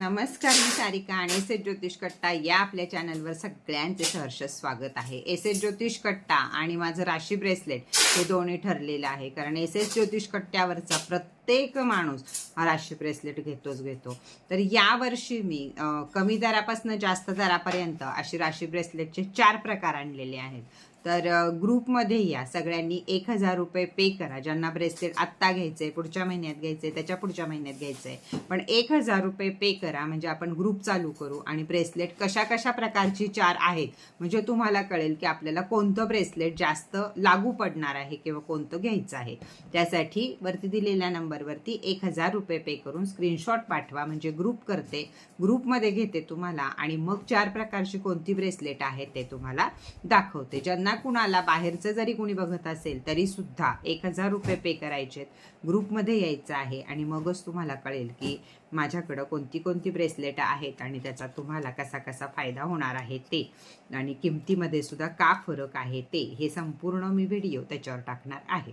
नमस्कार मी सारिका आणि S S ज्योतिष कट्टा या आपल्या चॅनलवर सगळ्यांचे सहर्ष स्वागत आहे. एस एस ज्योतिष कट्टा आणि माझं राशी ब्रेसलेट हे दोन्ही ठरलेलं आहे. कारण एस एस ज्योतिष कट्ट्यावरचा प्रत्येक माणूस हा राशी ब्रेसलेट घेतोच घेतो. तर यावर्षी मी कमी दरापासून जास्त दरापर्यंत अशी राशी ब्रेसलेटचे चार प्रकार आणलेले आहेत. तर ग्रुपमध्ये या. सगळ्यांनी एक हजार रुपये पे करा. ज्यांना ब्रेसलेट आत्ता घ्यायचं आहे पुढच्या महिन्यात घ्यायचं आहे त्याच्या पुढच्या महिन्यात घ्यायचं आहे पण एक हजार रुपये पे करा. म्हणजे आपण ग्रुप चालू करू आणि ब्रेसलेट कशा कशा प्रकारची चार आहेत? म्हणजे तुम्हाला कळेल की आपल्याला कोणतं ब्रेसलेट जास्त लागू पडणार आहे किंवा कोणतं घ्यायचं आहे. त्यासाठी वरती दिलेल्या नंबरवरती एक हजार रुपये पे करून स्क्रीनशॉट पाठवा. म्हणजे ग्रुप करते. ग्रुपमध्ये घेते तुम्हाला आणि मग चार प्रकारची कोणती ब्रेसलेट आहेत ते तुम्हाला दाखवते. ज्यांना कुणाला बाहेरचं जरी कुणी बघत असेल तरी सुद्धा एक हजार रुपये पे करायचे ग्रुपमध्ये यायचं आहे आणि मगच तुम्हाला कळेल की माझ्याकडं कोणती कोणती ब्रेसलेट आहेत आणि त्याचा तुम्हाला कसा कसा फायदा होणार आहे ते. आणि किमतीमध्ये सुद्धा का फरक आहे ते हे संपूर्ण मी व्हिडिओ त्याच्यावर टाकणार आहे.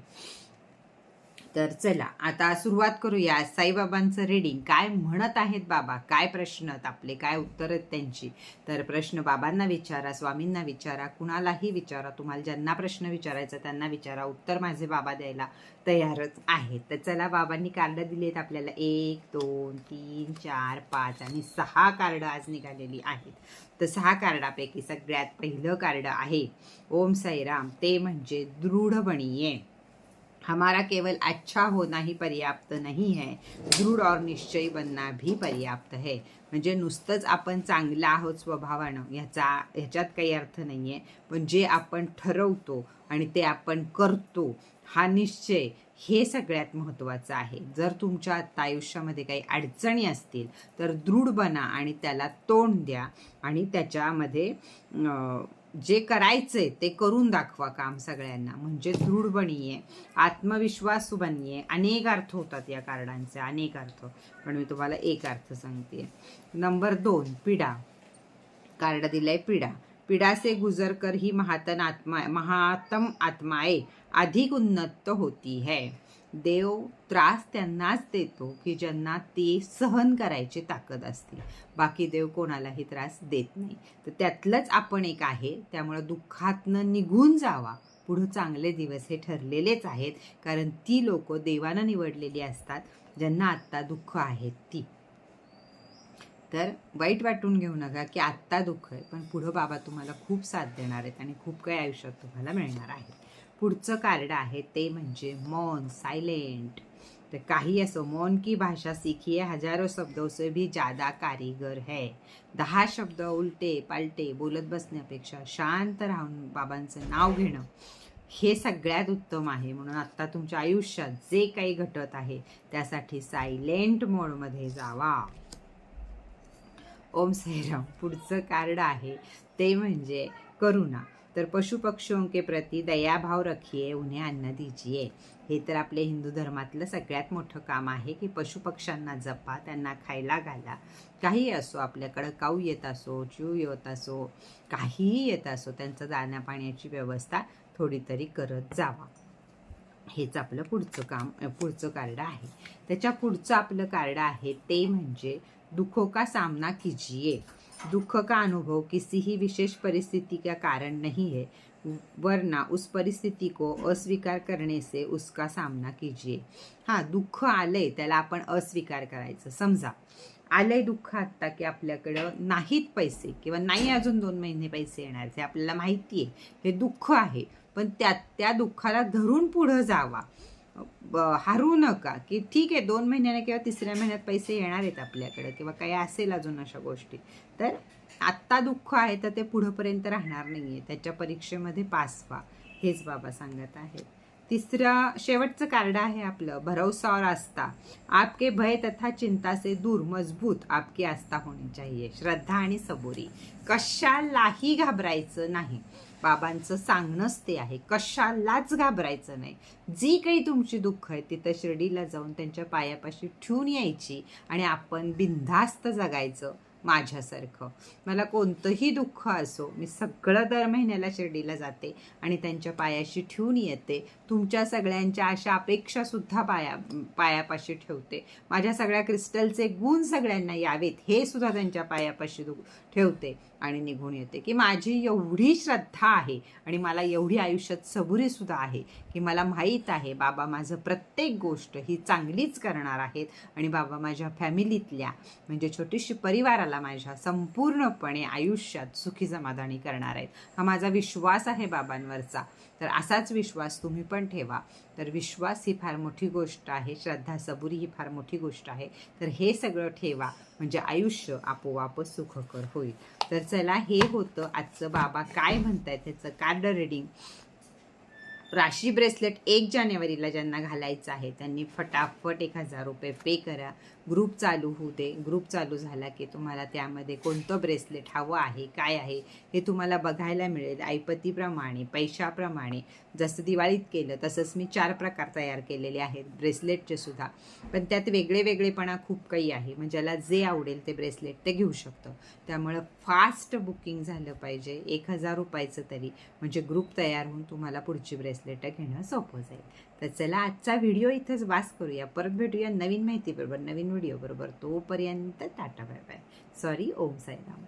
तर चला आता सुरुवात करूया साईबाबांचं रीडिंग काय म्हणत आहेत बाबा? काय प्रश्न आहेत आपले? काय उत्तर आहेत त्यांची? तर प्रश्न बाबांना विचारा स्वामींना विचारा कुणालाही विचारा. तुम्हाला ज्यांना प्रश्न विचारायचा त्यांना विचारा. उत्तर माझे बाबा द्यायला तयारच आहेत. तर चला बाबांनी कार्ड दिलेत आपल्याला. एक दोन तीन चार पाच आणि सहा कार्ड आज निघालेली आहेत. तर सहा कार्डापैकी सगळ्यात पहिलं कार्ड आहे ओम साईराम. ते म्हणजे दृढ बनिये हमारा केवल अच्छा होना ही पर्याप्त नहीं है दृढ और निश्चयी बनना भी पर्याप्त है। म्हणजे नुसतंच आपण चांगलं आहोत स्वभावानं ह्याचा ह्याच्यात काही अर्थ नाही आहे पण जे आपण ठरवतो आणि ते आपण करतो हा निश्चय हे सगळ्यात महत्त्वाचं आहे. जर तुमच्या आत्ता आयुष्यामध्ये काही अडचणी असतील तर दृढ बना आणि त्याला तोंड द्या आणि त्याच्यामध्ये जे करायचंय ते करून दाखवा काम सगळ्यांना. म्हणजे दृढ बनिये आत्मविश्वास बनिये. अनेक अर्थ होतात या कार्डांचे अनेक अर्थ. पण मी तुम्हाला एक अर्थ सांगते नंबर दोन पिढा. कार्ड दिलाय पिढा. पिढा से गुजर कर ही महातन आत्मा महातम आत्माए. अधिक उन्नत होती है. देव त्रास त्यांनाच देतो की ज्यांना ते सहन करायची ताकद असते. बाकी देव कोणालाही त्रास देत नाही. तर त्यातलंच आपण एक आहे. त्यामुळं दुःखातनं निघून जावा. पुढं चांगले दिवस हे ठरलेलेच आहेत. कारण ती लोक देवानं निवडलेली असतात. ज्यांना आत्ता दुःख आहेत ती. तर वाईट वाटून घेऊ नका की आत्ता दुःख आहे. पण पुढं बाबा तुम्हाला खूप साथ देणार आहेत आणि खूप काही आयुष्यात तुम्हाला मिळणार आहे. पुढचं कार्ड आहे ते म्हणजे मौन सायलेंट. तर काही असो मौन की भाषा सीखिए हजारो शब्दों से भी ज़्यादा कारीगर है. दहा शब्द उलटे पालटे बोलत बसण्यापेक्षा शांत राहून बाबांचं नाव घेणं हे सगळ्यात उत्तम आहे. म्हणून आत्ता तुमच्या आयुष्यात जे काही घटत आहे त्यासाठी सायलेंट मोडमध्ये जावा. ओम साईराम पुढचं कार्ड आहे ते म्हणजे करुणा. तर पशु पक्षियों के प्रति दयाभाव रखिए उन्हें अन्न दीजिए हे तर आपले हिंदू धर्मातलं सगळ्यात मोठं काम आहे की पशुपक्ष्यांना जपा त्यांना खायला घाला. काही असो आपल्याकडं काऊ येत असो जीव येत असो काहीही येत असो त्यांचं दाण्या पाण्याची व्यवस्था थोडी तरी करत जावा. हेच आपलं पुढचं काम पुढचं कार्ड आहे. त्याच्या पुढचं आपलं कार्ड आहे ते म्हणजे दुखो का सामना कीजिए दुख का अनुभव? किसी ही विशेष परिस्थिति का कारण नहीं है। वरना उस परिस्थिती को अस्वीकार करने से उसका सामना कीजिए। हां दुःख आलंय त्याला आपण अस्वीकार करायचं. समजा आलंय दुःख आत्ता की आपल्याकडं नाहीत पैसे किंवा नाही अजून दोन महिने पैसे येणार ते आपल्याला माहिती आहे. हे दुःख आहे. पण त्या त्या दुःखाला धरून पुढं जावा. हारू नका की ठीक आहे दोन महिन्याने किंवा तिसऱ्या महिन्यात पैसे येणार आहेत आपल्याकडे किंवा काही असेल अजून अशा गोष्टी. तर आत्ता दुःख आहे तर ते पुढंपर्यंत राहणार नाही आहे त्याच्या परीक्षेमध्ये पास व्हा हेच बाबा सांगत आहेत. तिसरं शेवटचं कार्ड आहे आपलं भरोसा और आस्था. आपके भय तथा चिंता से दूर मजबूत आपकी आस्था होणी चाहिए. श्रद्धा आणि सबोरी. कशालाही घाबरायचं नाही. बाबांचं सांगणंच ते आहे. कशालाच घाबरायचं नाही. जी काही तुमची दुःख आहे तिथं शिर्डीला जाऊन त्यांच्या पायापाशी ठेवून यायची आणि आपण बिनधास्त जगायचं. माझ्यासारखं. मला कोणतंही दुःख असो मी सगळं दर महिन्याला शिर्डीला जाते आणि त्यांच्या पायाशी ठेवून येते. तुमच्या सगळ्यांच्या अशा अपेक्षासुद्धा पाया पायापाशी ठेवते. माझ्या सगळ्या क्रिस्टलचे गुण सगळ्यांना यावेत हे सुद्धा त्यांच्या पायापाशी दु- ठेवते आणि निघून येते. की माझी एवढी श्रद्धा आहे आणि मला एवढी आयुष्यात सबुरीसुद्धा आहे की मला माहीत आहे बाबा माझं प्रत्येक गोष्ट ही चांगलीच करणार आहेत आणि बाबा माझ्या फॅमिलीतल्या म्हणजे छोटीशी परिवाराला माझ्या संपूर्णपणे आयुष्यात सुखी समाधानी करणार आहेत. हा माझा विश्वास आहे बाबांवरचा. तर असाच विश्वास तुम्ही पण ठेवा. तर विश्वास ही फार मोठी गोष्ट आहे. श्रद्धा सबुरी ही फार मोठी गोष्ट आहे. तर हे सगळं ठेवा. म्हणजे आयुष्य आपोआप सुखकर होईल. तर चला हे होतं आजचं बाबा काय म्हणतायत त्याचं कार्ड रिडिंग राशी ब्रेसलेट एक जानेवारीला ज्यांना घालायचं आहे त्यांनी फटाफट एक हजार रुपये पे करा. ग्रुप चालू होऊ दे ग्रुप चालू झाला की तुम्हाला त्यामध्ये कोणतं ब्रेसलेट हवं आहे काय आहे हे तुम्हाला बघायला मिळेल. ऐपतीप्रमाणे पैशाप्रमाणे जसं दिवाळीत केलं तसंच मी चार प्रकार तयार केलेले आहेत ब्रेसलेटचे सुद्धा. पण त्यात वेगळे वेगळेपणा खूप काही आहे. मग ज्याला जे आवडेल ते ब्रेसलेट ते घेऊ शकतं. त्यामुळं फास्ट बुकिंग झालं पाहिजे. एक हजार रुपयाचं तरी. म्हणजे ग्रुप तयार होऊन तुम्हाला पुढची ब्रेसलेट घेणं सोपं जाईल. तर चला आजचा व्हिडिओ इथंच वास करूया. परत भेटूया नवीन माहितीबरोबर नवीन व्हिडिओ बरोबर तोपर्यंत tata bye bye. Sorry Om Sairam.